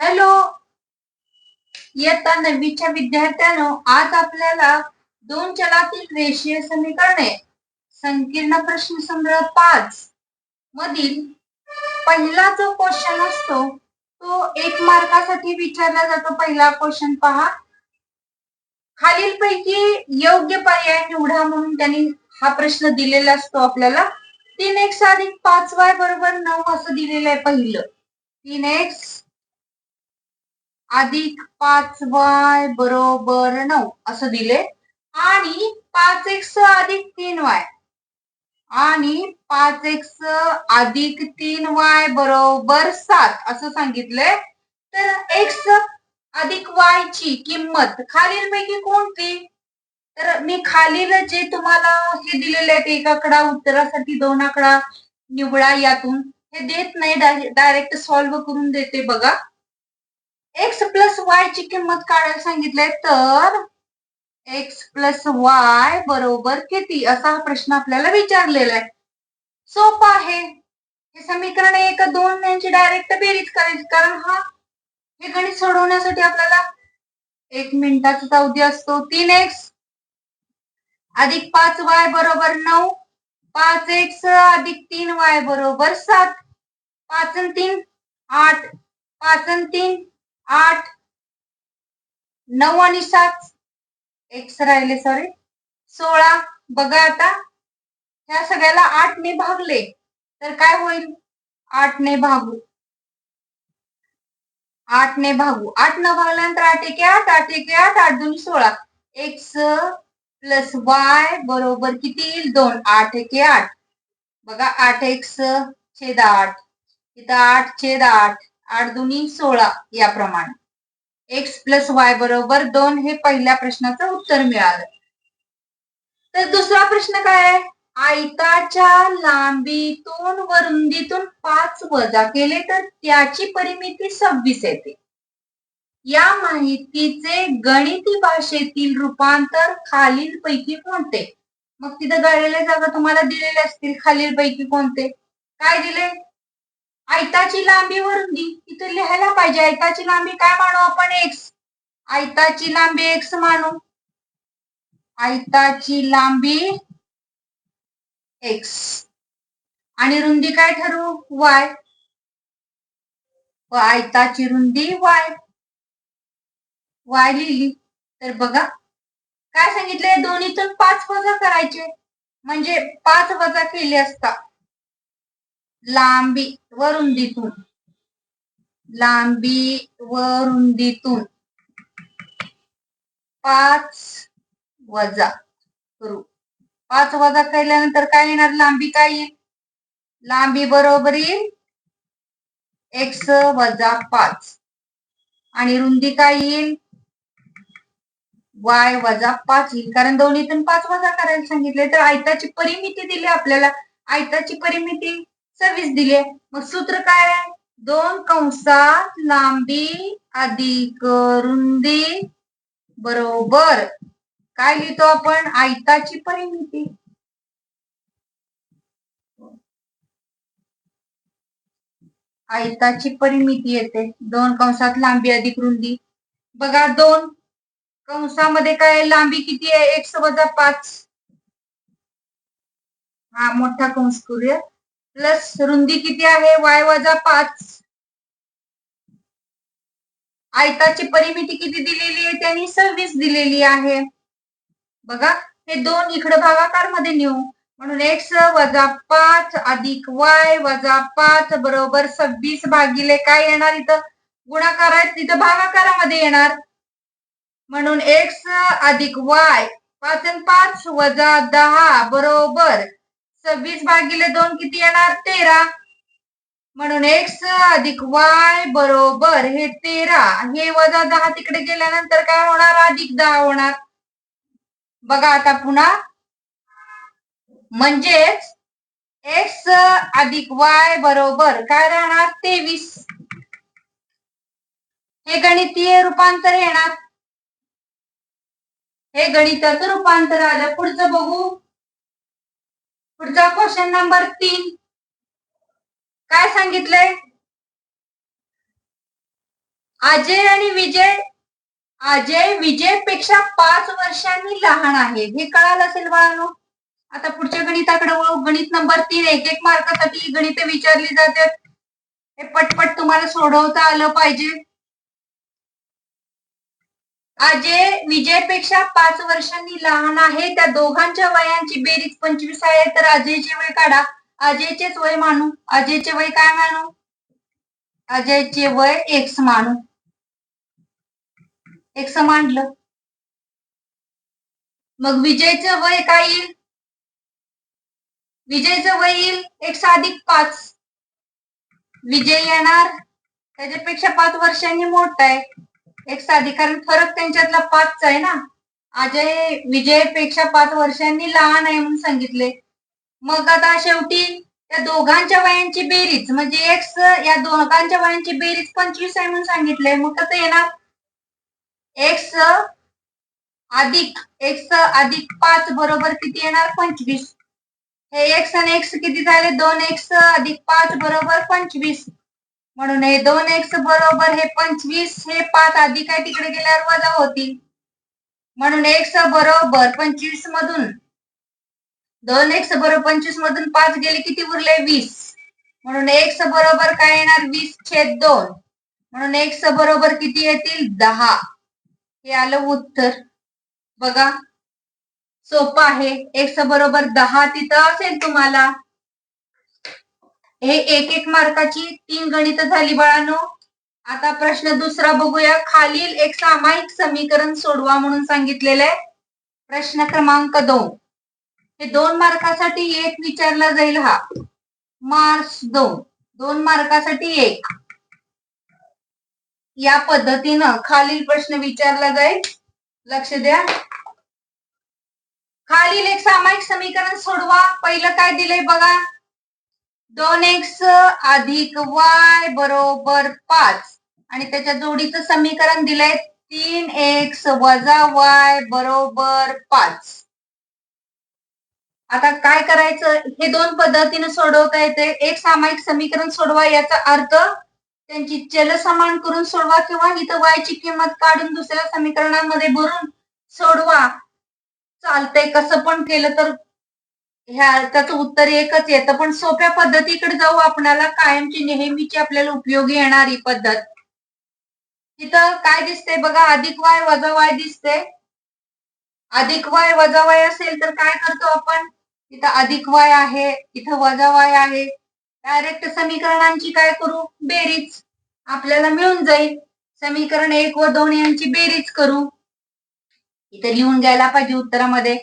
Hello. इयत्ता नववीच्या विद्यार्थ्यांनो आज आपल्याला दोन चलातील रेषीय समीकरणे संकीर्ण प्रश्न संग्रह पाच मधील पहिला जो क्वेश्चन असतो तो एक मार्कासाठी विचारला जातो. पहिला क्वेश्चन पहा. खालीलपैकी योग्य पर्याय निवडा म्हणून त्यांनी हा प्रश्न दिलेला असतो आपल्याला. तीन एक्स अधिक पाच वाय बरोबर नऊ असं दिलेलं आहे पहिलं. तीन एक्स अधिक पाच वाय बरोबर नऊ असं दिले. आणि पाच एक्स अधिक तीन वाय. आणि पाच एक्स अधिक तीन वाय बरोबर सात असं सांगितलंय तर एक्स अधिक वाय ची किंमत खालीलपैकी कोणती? तर मी खालील जे तुम्हाला हे दिलेले आहेत एक आकडा उत्तरासाठी दोन आकडा निवडा यातून. हे देत नाही डायरेक्ट सॉल्व्ह करून देते बघा. एक्स प्लस वाय ची किंमत काढायला सांगितलंय तर एक्स प्लस वाय बरोबर किती? असा हा प्रश्न आपल्याला विचारलेला आहे. सोपा आहे. हे समीकरण एक दोन यांची डायरेक्ट बेरीज करायची. कारण हा हे गणित सोडवण्यासाठी आपल्याला एक मिनिटाचा अवधी असतो. तीन एक्स अधिक पाच वाय बरोबर नऊ. पाच एक्स अधिक तीन वाय बरोबर सात. पाच आणि तीन आठ. पाच आणि तीन आठ नऊ आणि सात. एक्स राहिले सॉरी सोळा बघा आता. ह्या सगळ्याला आठ ने भागले. तर काय होईल? आठ ने भागू. आठ ने भागू. आठ न भागल्यानंतर आठ एक आठ आठ एक आठ आठ दोन सोळा. एक्स प्लस वाय बरोबर किती येईल? दोन. आठ एक आठ. बघा आठ एक्स छेद आठ. इथं आठ? छेद आठ. आठ दोन्ही सोळा याप्रमाणे. एक्स प्लस वाय बरोबर दोन हे पहिल्या प्रश्नाचं उत्तर मिळालं. तर दुसरा प्रश्न काय आहे? आयताच्या लांबीतून व रुंदीतून पाच वजा केले तर त्याची परिमिती सव्वीस येते. या माहितीचे गणिती भाषेतील रूपांतर खालील पैकी कोणते? मग तिथं गळलेल्या जागा तुम्हाला दिलेल्या असतील खालील पैकी कोणते? काय दिले? आयताची लांबी व इथे लिहायला पाहिजे. आयताची लांबी काय मानू आपण? एक्स आयताची लांबी एक्स मानू. आयताची लांबी एक्स आणि रुंदी काय ठरवू? वाय व आयताची रुंदी वाय वाय लिहिली. तर बघा. काय सांगितलंय? दोन्हीतून पाच वजा करायचे. म्हणजे पाच वजा केले असता. लांबी व रुंदीतून लांबी व रुंदीतून पाच वजा करू. पाच वजा केल्यानंतर काय येणार? लांबी काय येईल? लांबी बरोबर येईल. एक्स वजा पाच. आणि रुंदी काय येईल? वाय वजा पाच येईल. कारण दोन्हीतून पाच वजा करायला सांगितले तर आयताची परिमिती दिली आपल्याला. आयताची परिमिती सव्वीस दिली. मग सूत्र काय आहे? दोन कंसात लांबी अधिक रुंदी. बरोबर. काय लिहितो आपण? आयताची परिमिती. आयताची परिमिती येते. दोन कंसात लांबी अधिक रुंदी. बघा दोन. कंसामध्ये काय लांबी किती आहे? एक वजा पाच. हा मोठा कंस करूया. प्लस रुंदी किती आहे? वाय वजा पाच. आयताची परिमिती किती दिलेली आहे? त्यांनी सव्वीस दिलेली आहे. बघा हे दोन इकडे भागाकारमध्ये नेऊ. म्हणून एक्स वजा पाच अधिक वाय वजा पाच बरोबर सव्वीस भागिले काय येणार इथं? गुणाकार आहे तिथं भागाकारामध्ये येणार. म्हणून एक्स अधिक वाय पाच आणि पाच वजा दहा बरोबर सव्वीस भागिले दोन किती येणार? तेरा. म्हणून एक्स अधिक वाय बरोबर हे तेरा. हे वजा दहा तिकडे गेल्यानंतर काय होणार? अधिक दहा होणार. बघा आता पुन्हा. म्हणजेच एक्स अधिक वाय बरोबर काय राहणार? तेवीस. हे गणितीय रूपांतर येणार. हे गणिताचं रूपांतर आलं. पुढचं बघू. पुढचा क्वेश्चन नंबर तीन. काय सांगितलंय? अजय आणि विजय अजय विजयपेक्षा पाच वर्षांनी लहान आहे. हे कळालं असेल बाळांनो? आता पुढच्या गणिताकडे वळू. गणित नंबर तीन एक एक मार्कासाठी गणित विचारली जातात. हे पटपट तुम्हाला सोडवता आलं पाहिजे. अजय विजयपेक्षा पाच वर्षांनी लहान आहे. त्या दोघांच्या वयांची बेरीज पंचवीस आहे. तर अजयचे वय काढा. अजयचेच वय मानू. अजयचे वय काय मानू? अजयचे वय एक्स मानू. एक्स मांडलं. मग विजयचं वय काय येईल? विजयचं वय येईल एक अधिक पाच. विजय येणार. त्याच्यापेक्षा पाच वर्षांनी मोठा आहे. एक साधी कारण फरक त्यांच्यातला पाचचा आहे ना. अजय विजयपेक्षा पाच वर्षांनी लहान आहे म्हणून सांगितले. मग आता शेवटी त्या दोघांच्या वयांची बेरीज म्हणजे एक्स या दोघांच्या वयांची बेरीज पंचवीस आहे म्हणून सांगितलंय. मग कसं येणार? एक्स अधिक एक्स अधिक पाच बरोबर किती येणार? पंचवीस. हे एक्स आणि एक्स किती झाले? दोन एक्स अधिक पाच बरोबर पंचवीस. म्हणून हे दोन एक्स बरोबर हे पंचवीस हे पाच आधी काय तिकडे गेल्यावर वजा होतील म्हणून एक्स बरोबर पंचवीस मधून दोन एक्स बरोबर पंचवीस मधून पाच गेले किती उरले? वीस. म्हणून एक्स बरोबर काय येणार? वीस छेद दोन. म्हणून एक्स बरोबर किती येतील? दहा. हे आलं उत्तर. बघा. सोपं आहे. एक्स बरोबर दहा तिथं असेल तुम्हाला. हे एक एक मार्काची तीन गणित झाली बाळानो. आता प्रश्न दुसरा बघूया. खालील एक सामायिक समीकरण सोडवा म्हणून सांगितलेलं आहे. प्रश्न क्रमांक दोन. हे दोन मार्कासाठी एक विचारला जाईल हा. मार्क्स दोन. दोन मार्कासाठी एक. या पद्धतीनं खालील प्रश्न विचारला जाईल. लक्ष द्या. खालील एक सामायिक समीकरण सोडवा. पहिलं काय दिलंय बघा. दोन एक्स अधिक वाय बरोबर पाच. आणि त्याच्या जोडीचं समीकरण दिलंय तीन एक्स वजा वाय बरोबर पाच. आता काय करायचं? हे दोन पद्धतीने सोडवता येते. एक सामायिक समीकरण सोडवा याचा अर्थ त्यांची चल समान करून सोडवा किंवा इथं वायची किंमत काढून दुसऱ्या समीकरणामध्ये भरून सोडवा. चालतंय. कसं पण केलं तर ह्या त्याचं उत्तर एकच येतं पण सोप्या पद्धतीकडे जाऊ आपणाला. कायमची नेहमीची आपल्याला उपयोगी येणारी पद्धत. तिथं काय दिसते बघा? अधिक वाय वजा वाय दिसते अधिक वाय वजा वाय असेल तर काय करतो आपण? तिथं अधिक वाय आहे इथं वजा वाय आहे. डायरेक्ट समीकरणांची काय करू? बेरीज. आपल्याला मिळून जाईल. समीकरण एक व दोन यांची बेरीज करू. इथे लिहून घ्यायला पाहिजे उत्तरामध्ये.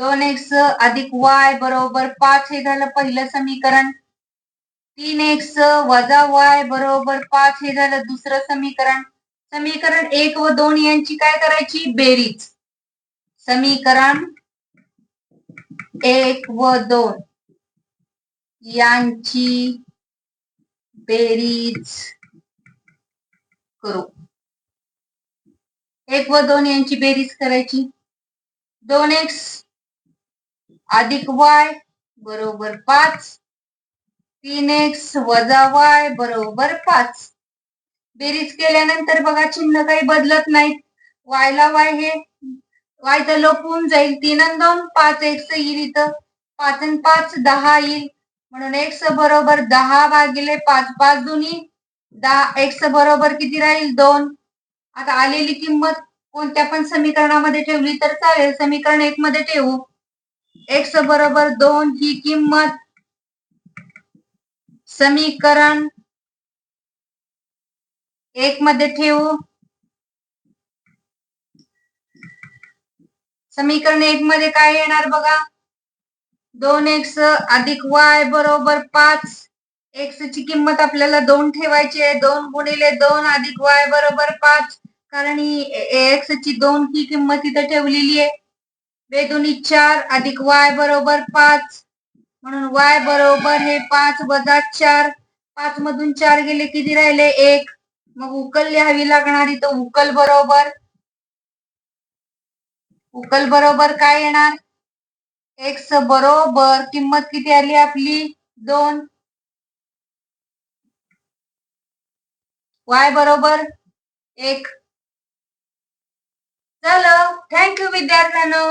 दोन एक्स अधिक वाय बरोबर पाच हे झालं पहिलं समीकरण. तीन एक्स वजा वाय बरोबर पाच हे झालं दुसरं समीकरण. समीकरण एक व दोन यांची काय करायची? बेरीज. समीकरण एक व दोन. यांची बेरीज करू. एक व दोन यांची बेरीज करायची. दोन एक्स अधिक वाय बरोबर पाच. तीन एक्स वजा वाय बरोबर पाच. बेरीज केल्यानंतर बघा चिन्ह काही बदलत नाहीत. वायला वाय हे वाय तर लोपून जाईल. तीन आणि दोन पाच एक्स येईल इथं. पाच आणि पाच दहा येईल. म्हणून एक्स बरोबर दहा भागिले पाच पाच दोन्ही दहा. एक्स बरोबर किती राहील? दोन. आता आलेली किंमत कोणत्या पण समीकरणामध्ये ठेवली तर चालेल. समीकरण एक मध्ये ठेवू. एक्स बरोबर दोन ही किंमत. समीकरण एक मध्ये ठेवू. समीकरण एक मध्ये काय येणार बघा? दोन एक्स अधिक वाय बरोबर पाच. एक्स ची किंमत आपल्याला दोन ठेवायची आहे. दोन गुणिले दोन अधिक वाय बरोबर पाच. कारण ही एक्स ची दोन ही किंमत इथे ठेवलेली आहे. वेदुनी चार अधिक वाय बरोबर पाच. म्हणून वाय बरोबर हे पाच वजा चार. पाच मधून चार गेले किती राहिले? एक. मग उकल लिहावी लागणार इथं उकल बरोबर. उकल बरोबर काय येणार? एक्स बरोबर. किंमत किती आली आपली? दोन. वाय बरोबर? एक. चलो. थँक्यू विद्यार्थ्यांनो.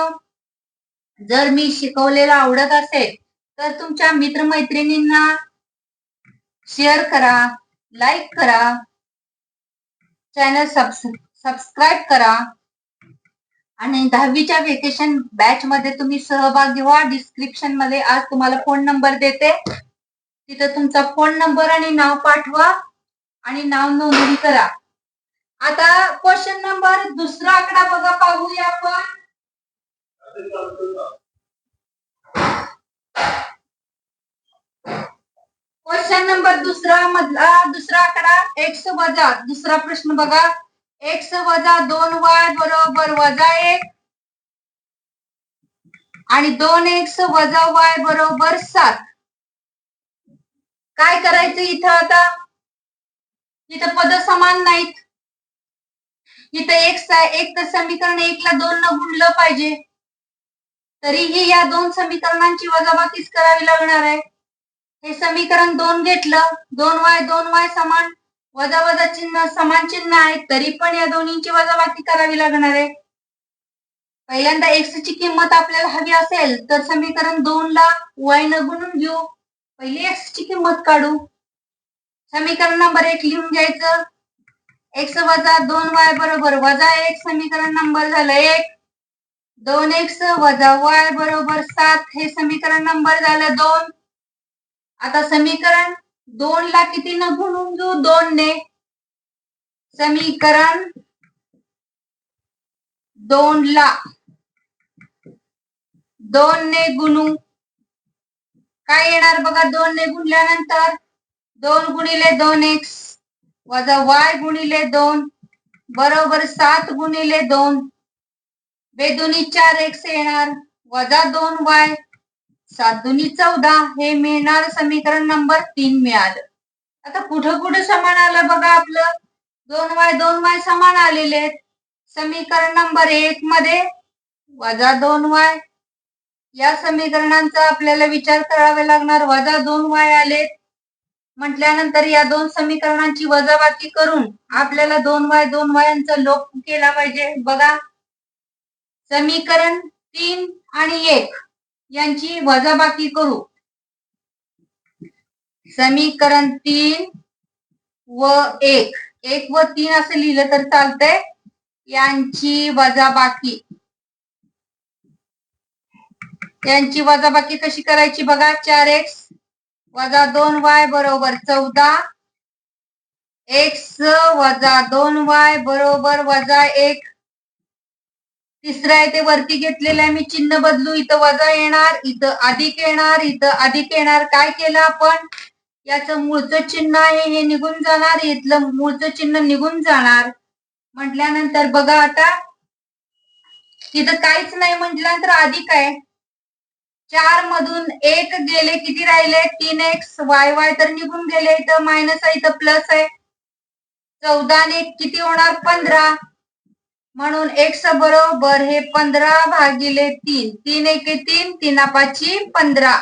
जर मी शिकवलेलं आवडत असेल तर तुमच्या मित्रमैत्रिणींना शेअर करा लाईक करा चॅनल सबस्क्राईब करा. आणि दहावीच्या वेकेशन बॅच मध्ये तुम्ही सहभागी व्हा. डिस्क्रिप्शनमध्ये आज तुम्हाला फोन नंबर देते. तिथं तुमचा फोन नंबर आणि नाव पाठवा आणि नाव नोंदणी करा. आता क्वेश्चन नंबर दुसरा आकडा बघा पाहूया आपण. क्वेश्चन नंबर दुसरा मधला दुसरा आकडा एक्स वजा दुसरा प्रश्न बघा. एक्स वजा दोन वाय बरोबर वजा एक. आणि दोन एक्स वजा वाय बरोबर सात. काय करायचं इथं आता? इथं पद समान नाहीत. इथं एक एक तर समीकरण एकला दोन न गुणलं पाहिजे. तरीही या दोन समीकरणांची वजाबाकीच करावी लागणार आहे. हे समीकरण दोन घेतलं. दोन वाय दोन वाय समान वजा वजा चिन्ह समान चिन्ह आहे तरी पण या दोन्हींची वजाबाकी करावी लागणार आहे. पहिल्यांदा एक्स ची किंमत आपल्याला हवी असेल तर समीकरण दोन ला वाय न गुणून घेऊ. पहिली एक्स ची किंमत काढू. समीकरण नंबर एक लिहून घ्यायचं. एक्स वजा दोन वाय बरोबर वजा एक समीकरण नंबर झालं एक. दोन एक्स वजा वाय बरोबर सात हे समीकरण नंबर झालं दोन. आता समीकरण दोन ला किती न गुणून घेऊ? दोन ने. समीकरण दोन ला. दोन ने गुणू. काय येणार बघा? दोन ने गुणल्यानंतर दोन गुणिले दोन एक्स वजा वाय गुणिले दोन बरोबर सात गुणिले दोन. बेदोनी चार एक्स येणार. वजा दोन वाय सात दोन्ही चौदा हे मिळणार समीकरण नंबर तीन मिळालं. आता कुठं कुठं समान आलं बघा आपलं? दोन वाय दोन वाय समान आलेले आहेत. समीकरण नंबर एक मध्ये वजा दोन वाय. या समीकरणांचा आपल्याला विचार करावा लागणार. वजा दोन वाय आलेत. म्हटल्यानंतर या दोन समीकरणांची वजाबाकी करून आपल्याला दोन वाय दोन वायांचा लोप केला पाहिजे. बघा. समीकरण तीन आणि एक. यांची वजाबाकी करू. समीकरण तीन व एक. एक व तीन असं लिहिलं तर चालतंय. यांची वजाबाकी. यांची वजाबाकी कशी करायची बघा? चार एक्स वजा दोन वाय बरोबर चौदा. एक्स वजा दोन वाय बरोबर वजा एक. तिसरं आहे ते वरती घेतलेलं आहे मी चिन्ह बदलू इथं वजा येणार इथं अधिक येणार इथं अधिक येणार. काय केलं आपण? याचं मूळचं चिन्ह आहे हे निघून जाणार इथलं मूळचं चिन्ह निघून जाणार. म्हटल्यानंतर बघा आता तिथं काहीच नाही म्हटल्यानंतर अधिक आहे. चार मधून एक गेले किती राहिले? तीन एक्स वाय वाय तर निघून गेले इथं मायनस आहे इथं प्लस आहे. चौदा ने किती होणार? पंधरा. म्हणून एक्स बरोबर हे पंधरा भागिले तीन. तीन एक तीन तीन पाची पंधरा.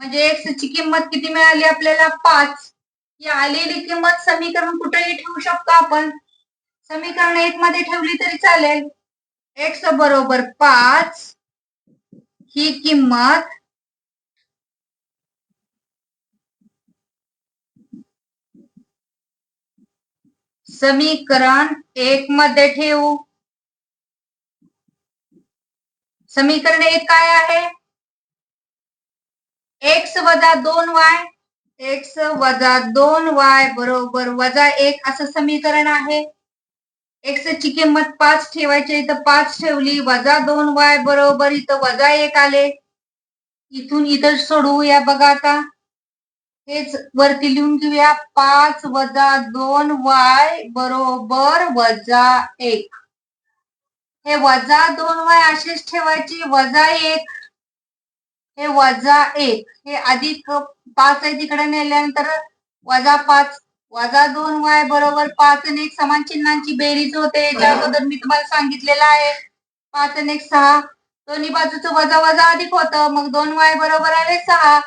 म्हणजे एक्स ची किंमत किती मिळाली आपल्याला? पाच. ही आलेली किंमत समीकरण कुठेही ठेवू शकतो आपण. समीकरण एक मध्ये ठेवली तरी चालेल. एक्स बरोबर पाच ही किंमत समीकरण एक मध्ये ठेवू. समीकरण एक काय आहे? एक्स वजा दोन वाय एक्स वजा दोन वाय बरोबर वजा एक असं समीकरण आहे. एक्स ची किंमत पाच ठेवायची इथं पाच ठेवली वजा दोन वाय बरोबर इथं वजा एक आले. इथून इथं सोडवूया बघा आता. हेच वरती लिहून घेऊया पाच वजा दोन वाय बरोबर वजा एक. हे वजा दोन वाय असेच ठेवायची वजा एक हे वजा एक. हे अधिक पाच आहे तिकडे नेल्यानंतर वजा पाच वजा दोन वाय बरोबर पाच आणि एक समान चिन्हांची बेरीज होते. याच्या अगोदर मी तुम्हाला सांगितलेलं आहे. पाच आणि एक सहा. दोन्ही बाजूचं वजा वजा अधिक होतं. मग दोन वाय बरोबर आले सहा.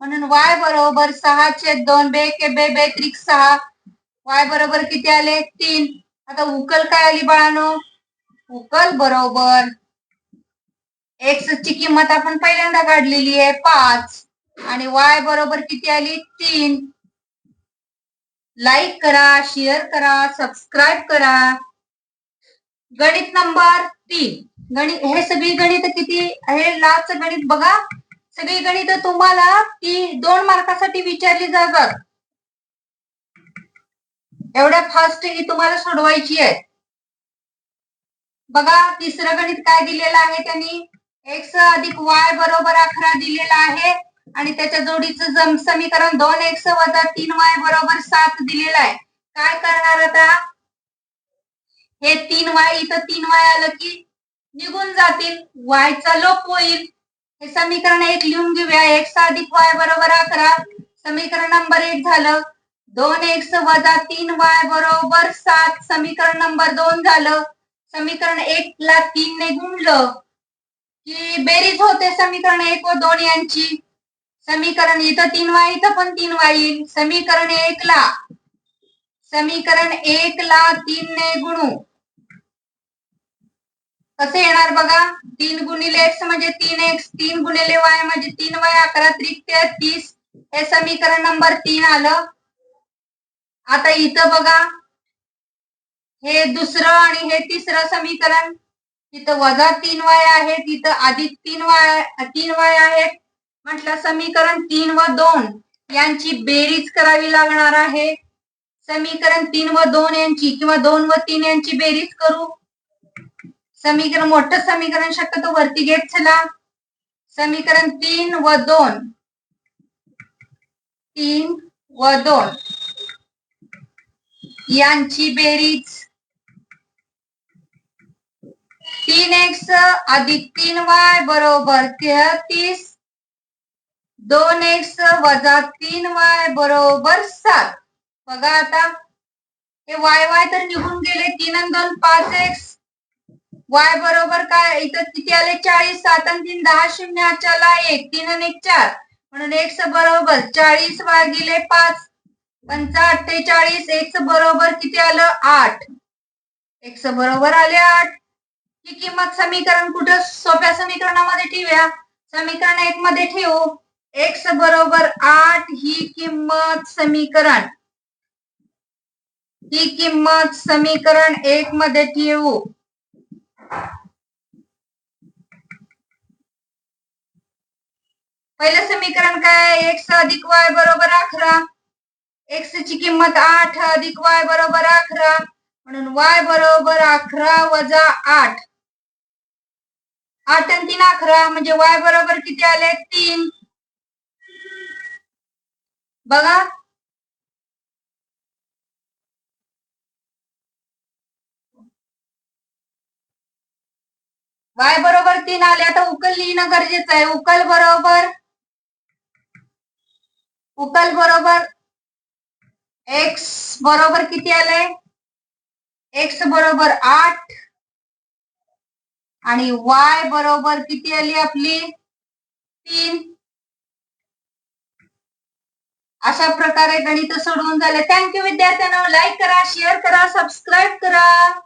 म्हणून वाय बरोबर सहा छेद दोन बे के बे बे त्रिक सहा. वाय बरोबर किती आले? तीन. आता उकल काय आली बाळानो? उकल बरोबर. एक्स ची किंमत आपण पहिल्यांदा काढलेली आहे पाच. आणि वाय बरोबर किती आली? तीन. लाईक करा शेअर करा सबस्क्राईब करा. गणित नंबर तीन. गणित हे सगळी गणित किती? हे लास्ट गणित बघा. सगळी गणित तुम्हाला ती दोन मार्कासाठी विचारली जातात. एवढ्या फास्ट ही तुम्हाला सोडवायची आहे बघा तिसरं गणित काय दिलेलं आहे त्यांनी? एक्स अधिक वाय बरोबर अकरा दिलेला आहे. आणि त्याच्या जोडीचं जम समीकरण दोन एक्स वजा तीन वाय बरोबर सात दिलेलं आहे. काय करणार आता? हे तीन वाय इथं तीन वाय आलं की निघून जातील. वायचा लोप होईल. हे समीकरण एक लिहून घेऊया. एक्स अधिक वाय बरोबर अकरा. समीकरण नंबर एक झालं. दोन एक्स वजा तीन वाय बरोबर सात. समीकरण नंबर दोन झालं. समीकरण एक ला तीन ने गुणलं. की बेरीज होते समीकरण एक व दोन यांची. समीकरण इथं तीन वाय इथं पण तीन वाय येईल समीकरण एक ला. समीकरण एक ला तीन ने गुणू. कसे येणार बघा? तीन गुणिले एक्स म्हणजे तीन एक्स तीन गुणिले वाय म्हणजे तीन वाय अकरा त्रिक तीस. हे समीकरण नंबर तीन आलं. आता इथं बघा. हे दुसरं आणि हे तिसरं समीकरण. तिथं वजा तीन वाय आहे तिथं अधिक तीन वाय तीन वाय आहेत म्हटलं समीकरण तीन व दोन यांची बेरीज करावी लागणार आहे. समीकरण तीन व दोन यांची किंवा दोन व तीन यांची बेरीज करू. समीकरण मोठं समीकरण शक्यतो वरती घेत चला. समीकरण तीन व दोन. तीन व दोन. यांची बेरीज. तीन एक्स अधिक तीन वाय बरोबर तेहतीस. दोन एक्स वजा तीन वाय बरोबर सात. बघा आता. हे वाय वाय तर निघून गेले तीन आणि दोन पाच एक्स वाय बरोबर काय? इथं किती आले? चाळीस. सात आणि तीन दहा शून्य चला एक. तीन आणि एक चार. म्हणून एक्स बरोबर चाळीस भागिले पाच पंचा. अठ्ठेचाळीस एक्स बरोबर किती आलं? आठ. एक्स बरोबर आले आठ. ही किंमत समीकरण कुठं? सोप्या समीकरणामध्ये ठेवूया. समीकरण एक मध्ये ठेवू. एक्स बरोबर आठ ही किंमत समीकरण. ही किंमत समीकरण एक मध्ये ठेवू. पहिलं समीकरण काय एक्स अधिक वाय बरोबर अकरा. एक्स ची किंमत आठ अधिक वाय बरोबर अकरा. म्हणून वाय बरोबर अकरा वजा आठ. आठ आणि तीन अकरा म्हणजे वाय बरोबर किती आले? तीन. बघा. वाय बरोबर तीन आले. आता उकल लिहिणं गरजेचं आहे. उकल बरोबर. उकल बरोबर. एक्स बरोबर किती आले? एक्स बरोबर आठ. आणि वाय बरोबर किती आली आपली? तीन. अशा प्रकारे गणित सोडवून झाले. थँक्यू विद्यार्थ्यांना. लाईक करा शेअर करा सबस्क्राईब करा.